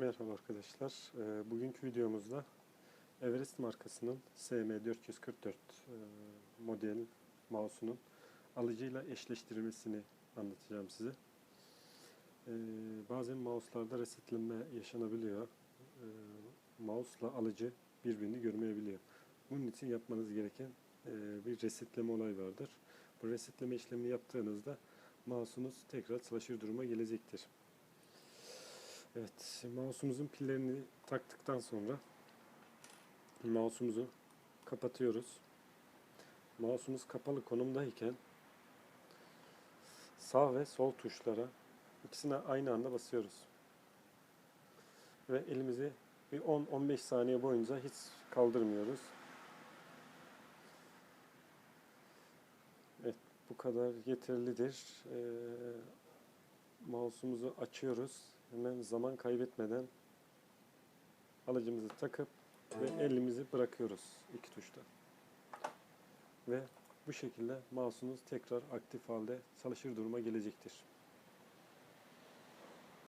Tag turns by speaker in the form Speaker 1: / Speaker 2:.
Speaker 1: Merhaba arkadaşlar. Ee, Bugünkü videomuzda Everest markasının SM444 e, model mouse'unun alıcıyla eşleştirilmesini anlatacağım size. Ee, Bazen mouse'larda resetlenme yaşanabiliyor. Ee, Mouse'la alıcı birbirini görmeyebiliyor. Bunun için yapmanız gereken e, bir resetleme olay vardır. Bu resetleme işlemini yaptığınızda mouse'unuz tekrar çalışır duruma gelecektir. Evet, mouse'umuzun pillerini taktıktan sonra mouse'umuzu kapatıyoruz. Mouse'umuz kapalı konumdayken sağ ve sol tuşlara ikisine aynı anda basıyoruz. Ve elimizi bir 10-15 saniye boyunca hiç kaldırmıyoruz. Evet, bu kadar yeterlidir. Ee, mouse'umuzu açıyoruz. Hemen zaman kaybetmeden alıcımızı takıp ve elimizi bırakıyoruz iki tuşta. Ve bu şekilde mouse'unuz tekrar aktif halde çalışır duruma gelecektir.